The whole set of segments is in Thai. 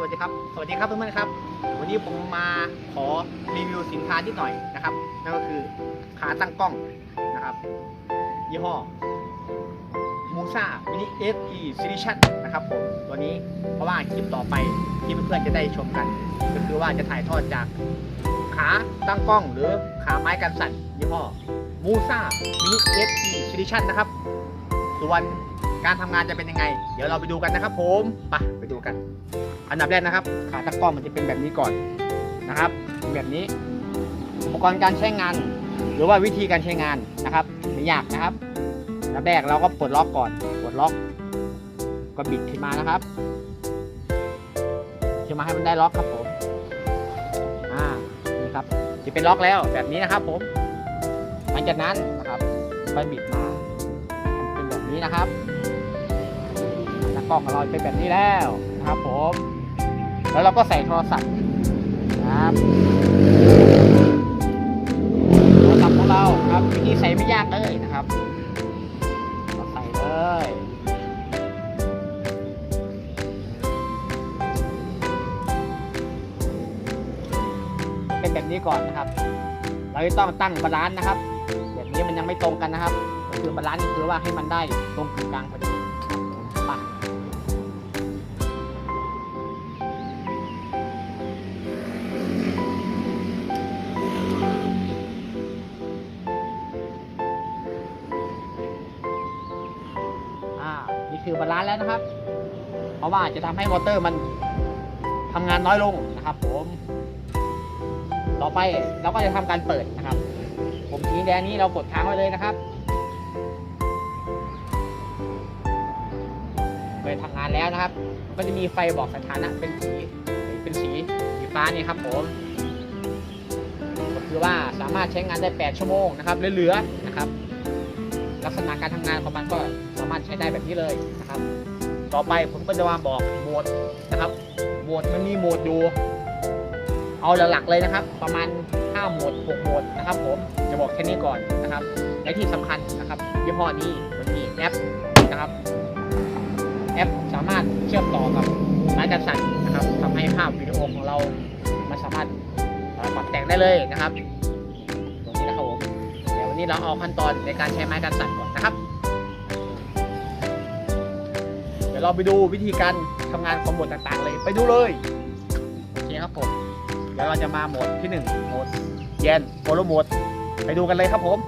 สวัสดีครับ สวัสดีครับเพื่อนๆครับ วันนี้ผมมาขอรีวิวสินค้านิดหน่อยนะครับ นั่นก็คือขาตั้งกล้องนะครับ ยี่ห้อมูซ่ามินิเอฟีซิลิชันนะครับผมตัวนี้เพราะว่าคลิปต่อไปที่เพื่อนๆจะได้ชมกัน ก็คือว่าจะถ่ายทอดจากขาตั้งกล้องหรือขาไม้กันสั่นยี่ห้อมูซ่ามินิเอฟีซิลิชันนะครับ ส่วนการทำงานจะเป็นยังไง เดี๋ยวเราไปดูกันนะครับผม ไปไปดูกัน อันดับแรกนะครับ ขาตั้งกล้อมันจะเป็นแบบนี้ก่อนนะครับแบบนี้ อุปกรณ์การใช้งาน หรือว่าวิธีการใช้งานนะครับไม่ยากนะครับอันดับแรกเราก็ปลดล็อกก่อนปลดล็อก ก็บิดขึ้นมานะครับขึ้นมาให้มันได้ล็อกครับผมอ่านี่ครับจะเป็นล็อกแล้วแบบนี้นะครับผมหลังจากนั้นนะครับไปบิดมันเป็นแบบนี้นะครับแล้วกล้องของเราเป็นแบบนี้แล้วนะครับผม แล้วเราก็ใส่โทรศัพท์ครับโทรศัพท์ของเราครับวิธีใส่ไม่ยากเลยนะครับเราใส่เลยเป็นแบบนี้ก่อนนะครับ เราจะต้องตั้งบาลานซ์นะครับ แบบนี้มันยังไม่ตรงกันนะครับ คือบาลานซ์นี่คือว่าให้มันได้ตรงกลางพอดี นี่คือบาลานซ์แล้วนะครับ เพราะว่าจะทำให้มอเตอร์มันทำงานน้อยลงนะครับ ผม ต่อไปเราก็จะทำการเปิดนะครับ ผมสีแดงนี้เรากดค้างไว้เลยนะครับเคยทำงานแล้วนะครับ ก็จะมีไฟบอกสถานะเป็นสีเป็นสีสีฟ้านี่ครับ ผมก็คือว่าสามารถใช้งานได้ 8 ชั่วโมงนะครับเหลือๆนะครับ ลักษณะการทำงานของมันก็สามารถใช้ได้แบบนี้เลยนะครับ ต่อไปผมก็จะมาบอกโหมดนะครับโหมดมันมีโหมดอยู่เอาหลักๆเลยนะครับ ประมาณ 5 โหมด 6 โหมดนะครับ ผมจะบอกแค่นี้ก่อนนะครับและที่สำคัญนะครับยี่ห้อนี้มันมีแอปนะครับแอปสามารถเชื่อมต่อกับไม้กันสั่นนะครับทำให้ภาพวิดีโอของเรามันสามารถปรับแต่งได้เลยนะครับ นี้เราเอาขั้นตอนในการใช้ไม้กันสั่นก่อนนะครับ เดี๋ยวเราไปดูวิธีการทำงานของโหมดต่างๆ เลย ไปดูเลยโอเคครับผมเดี๋ยวเราจะมาโหมดที่1โหมดเย็นโฟล์โหมดไปดูกันเลยครับผม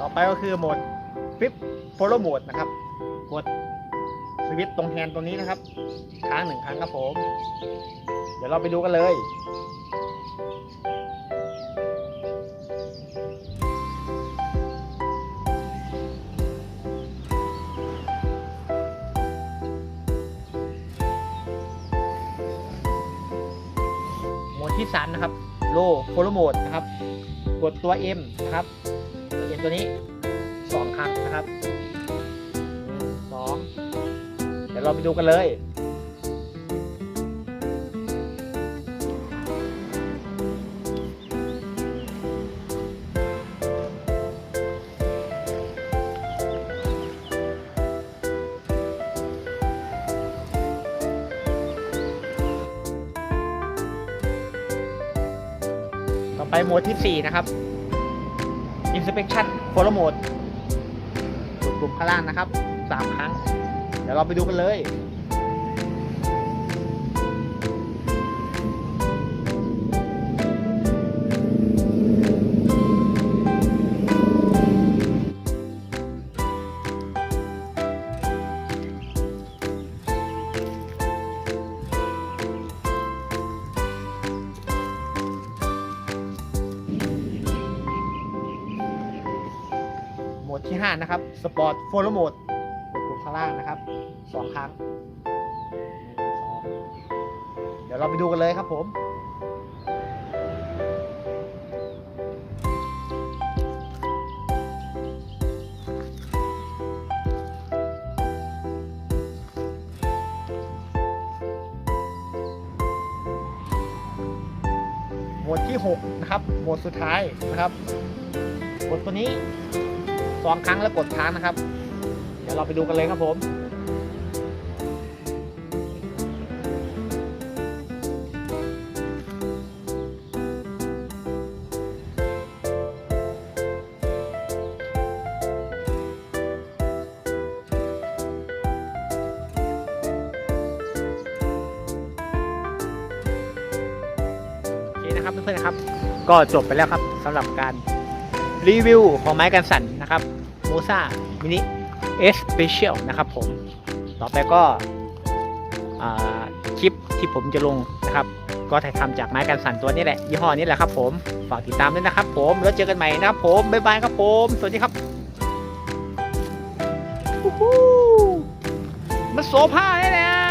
ต่อไปก็คือโหมดฟิปโฟล์โหมดนะครับกด สวิตช์ตรงแฮนด์ตรงนี้นะครับ ค้างหนึ่งครั้งครับผม เดี๋ยวเราไปดูกันเลยโหมดที่3นะครับ โลโฟลโหมดนะครับ กดตัว M นะครับตัว M ตัวนี้2ครั้งนะครับ ยวเราไปดูกันเลย ต่อไปโหมดที่ 4 นะครับ Inspection Follow Mode กดปุ่มข้างล่างนะครับ 3 ครั้ง เดี๋ยวเราไปดูกันเลยโหมดที่ 5 นะครับ Sport Follow Mode กดางล่างนะครับ2ครั้ง เดี๋ยวเราไปดูกันเลยครับผมโหมดที่ 6 นะครับโหมดสุดท้ายนะครับ กดตัวนี้สองครั้งแล้วกดค้างนะครับ เดี๋ยวเราไปดูกันเลยครับผมโอเคนะครับเพื่อนๆนะครับก็จบไปแล้วครับสำหรับการรีวิวของไม้กันสั่นนะครับโมซ่ามินิ เอสเปเชียลนะครับผม ต่อไปก็คลิปที่ผมจะลงนะครับ ก็ถ่ายทำจากไม้กันสั่นตัวนี้แหละ ยี่ห้อนี้แหละครับผม ฝากติดตามด้วยนะครับผม แล้วเจอกันใหม่นะครับผม บ๊ายบายครับผม สวัสดีครับมาโซผ้าได้แล้ว